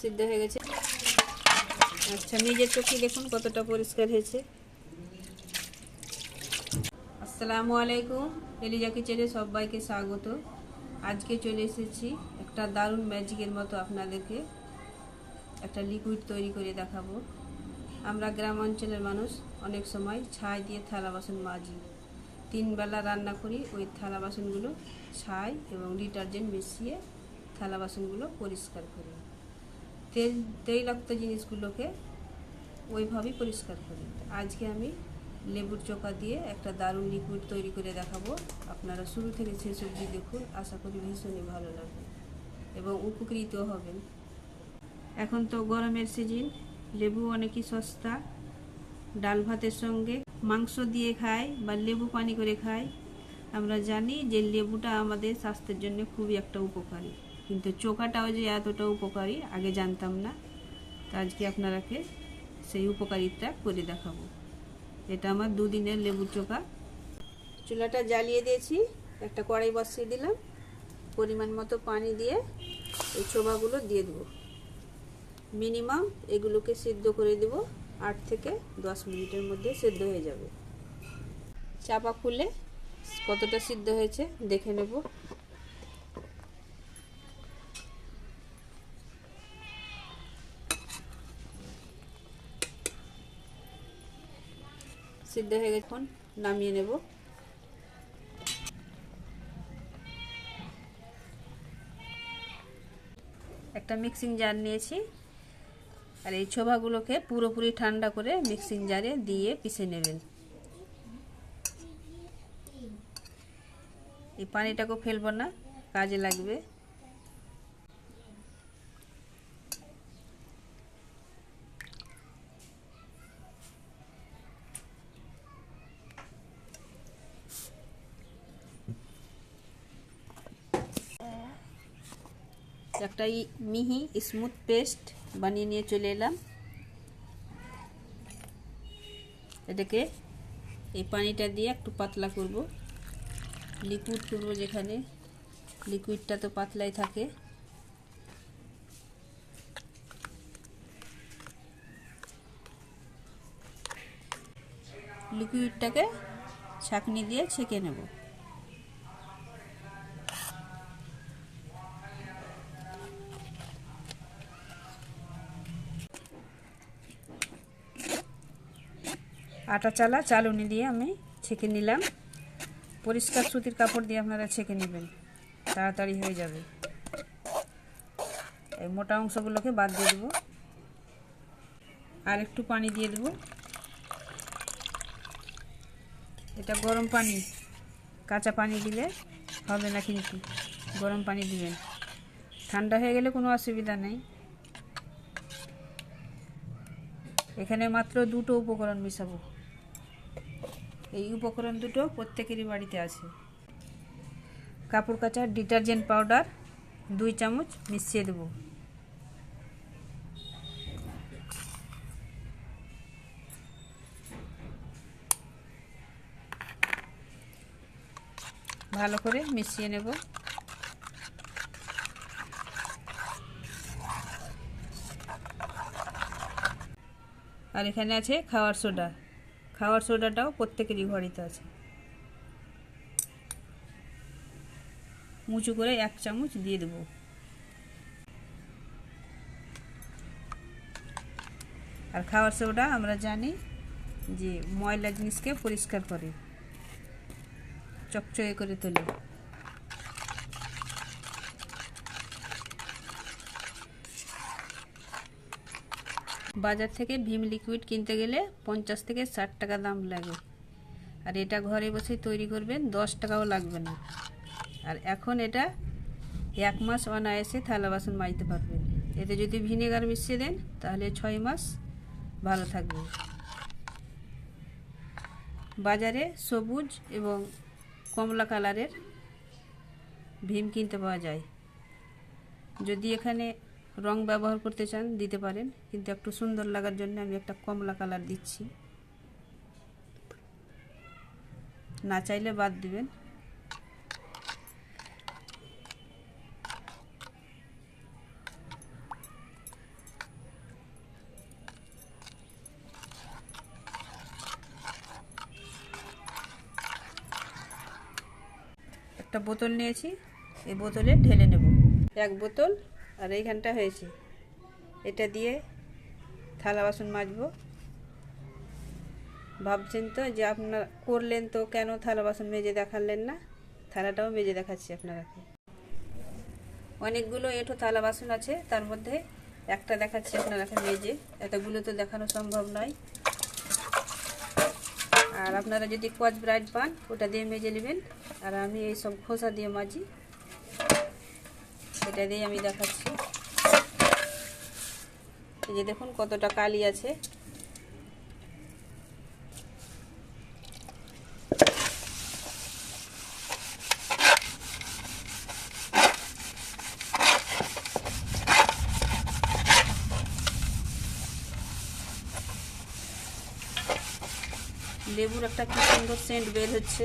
সিদ্ধ হয়ে গেছে। আচ্ছা নিজের চোখে দেখুন কতটা পরিষ্কার হয়েছে। আসসালামু আলাইকুম, এলিজা কিচেনে সবাইকে স্বাগত। আজকে চলে এসেছি একটা দারুণ ম্যাজিকের মতো আপনাদেরকে একটা লিকুইড তৈরি করে দেখাবো। আমরা গ্রাম অঞ্চলের মানুষ, অনেক সময় ছাই দিয়ে থালা বাসন মাজি। তিন বেলা রান্না করি, ওই থালা বাসনগুলো ছাই এবং ডিটারজেন্ট মিশিয়ে থালা বাসনগুলো পরিষ্কার করি। তেল তৈলাক্ত জিনিসগুলোকে ওইভাবেই পরিষ্কার করি আজকে আমি লেবুর চোকা দিয়ে একটা দারুণ লিকুইড তৈরি করে দেখাবো। আপনারা শুরু থেকে শেষ অবধি দেখুন, আশা করি ভীষণই ভালো লাগবে এবং উপকৃত হবেন। এখন তো গরমের সিজন লেবু অনেকই সস্তা। ডাল ভাতের সঙ্গে মাংস দিয়ে খাই বা লেবু পানি করে খাই। আমরা জানি যে লেবুটা আমাদের স্বাস্থ্যের জন্য খুবই একটা উপকারী। কিন্তু চোকাটাও যে এতটা উপকারী, আগে জানতাম না। তো আজকে আপনারাকে সেই উপকারিতা করে দেখাবো। এটা আমার দুদিনের লেবুর চোকা চুলাটা জ্বালিয়ে দিয়েছি। একটা কড়াই বসিয়ে দিলাম। পরিমাণ মতো পানি দিয়ে এই ছোবাগুলো দিয়ে দেবো। মিনিমাম এগুলোকে সিদ্ধ করে দেব। আট থেকে দশ মিনিটের মধ্যে সিদ্ধ হয়ে যাবে। চাপা খুলে কতটা সিদ্ধ হয়েছে দেখে নেব। সিদ্ধ হয়ে গেছে, এখন নামিয়ে নেব। একটা মিক্সিং জার নিয়েছি, আর এই ছোভাগুলোকে পুরোপুরি ঠান্ডা করে মিক্সিং জারে দিয়ে পিষে নেবেন। এই পানিটাকেও ফেলব না, কাজে লাগবে। একটা মিহি স্মুথ পেস্ট বানিয়ে নিয়ে চলে এলাম। এটাকে এই পানিটা দিয়ে একটু পাতলা করব। লিকুইড করব যেখানে। লিকুইডটা তো পাতলাই থাকে। লিকুইডটাকে ছাঁকনি দিয়ে ছেঁকে নেব। আটা চালা চালুনি দিয়ে আমি ছেঁকে নিলাম। পরিষ্কার সুতির কাপড় দিয়ে আপনারা ছেঁকে নেবেন। তাড়াতাড়ি হয়ে যাবে। এই মোটা অংশগুলোকে বাদ দিয়ে দেবো। আর একটু পানি দিয়ে দেবো। এটা গরম পানি। কাঁচা পানি দিলে হবে না কিন্তু। গরম পানি দিবেন। ঠান্ডা হয়ে গেলে কোনো অসুবিধা নেই। এখানে মাত্র দুটো উপকরণ মিশাবো। এই উপকরণ দুটো প্রত্যেকেরই বাড়িতে আছে। কাপড় কাচার ডিটারজেন্ট পাউডার দুই চামচ মিশিয়ে দেব। ভালো করে মিশিয়ে নেব। আর এখানে আছে খাওয়ার সোডা। খাওয়ার সোডাটাও প্রত্যেকেরই ঘরেতে আছে। মুচু করে এক চামচ দিয়ে দেব। আর খাওয়ার সোডা আমরা জানি যে ময়লা জিনিসকে পরিষ্কার করে, চকচকে করে তোলে। বাজার থেকে ভীম লিকুইড কিনতে গেলে পঞ্চাশ থেকে ষাট টাকা দাম লাগে। আর এটা ঘরে বসে তৈরি করবেন, দশ টাকাও লাগবে না। আর এখন এটা এক মাস অনায়াসে থালা বাসন মাজতে পারবেন। এতে যদি ভিনেগার মিশিয়ে দেন, তাহলে ছয় মাস ভালো থাকবে। বাজারে সবুজ এবং কমলা কালারের ভীম কিনতে পাওয়া যায়। যদি এখানে রং ব্যবহার করতে চান, দিতে পারেন। কিন্তু একটু সুন্দর লাগার জন্য আমি একটা কমলা কালার দিচ্ছি। না চাইলে বাদ দিবেন। একটা বোতল নিয়েছি এই বোতলে ঢেলে নেব। এক বোতল আর এইখানটা হয়েছে। এটা দিয়ে থালা বাসন মাজবো। ভাবছেন তো যে আপনার করলেন তো কেন থালা বাসন মেজে দেখালেন না? থালাটাও মেজে দেখাচ্ছি আপনারাকে। অনেকগুলো এঁঠো থালা বাসন আছে, তার মধ্যে একটা দেখাচ্ছি আপনারাকে মেজে। এতগুলো তো দেখানো সম্ভব নয়। আর আপনারা যদি কচ ব্রাইট পান, ওটা দিয়ে মেজে নেবেন। আর আমি এই সব খোসা দিয়ে মাজি। এটা দিয়ে আমি দেখাচ্ছি। এই যে দেখুন কতটা কালি আছে। লেবুর একটা কি সুন্দর সেন্ট বের হচ্ছে।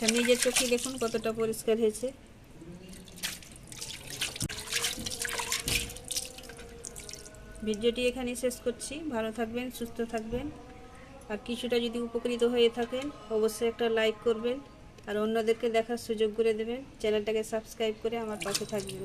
আচ্ছা নিজের চোখে দেখুন কতটা পরিষ্কার হয়েছে। ভিডিওটি এখানে শেষ করছি। ভালো থাকবেন, সুস্থ থাকবেন। আর কিছুটা যদি উপকৃত হয়ে থাকেন, অবশ্যই একটা লাইক করবেন। আর অন্যদেরকে দেখার সুযোগ করে দেবেন। চ্যানেলটাকে সাবস্ক্রাইব করে আমার পাশে থাকবেন।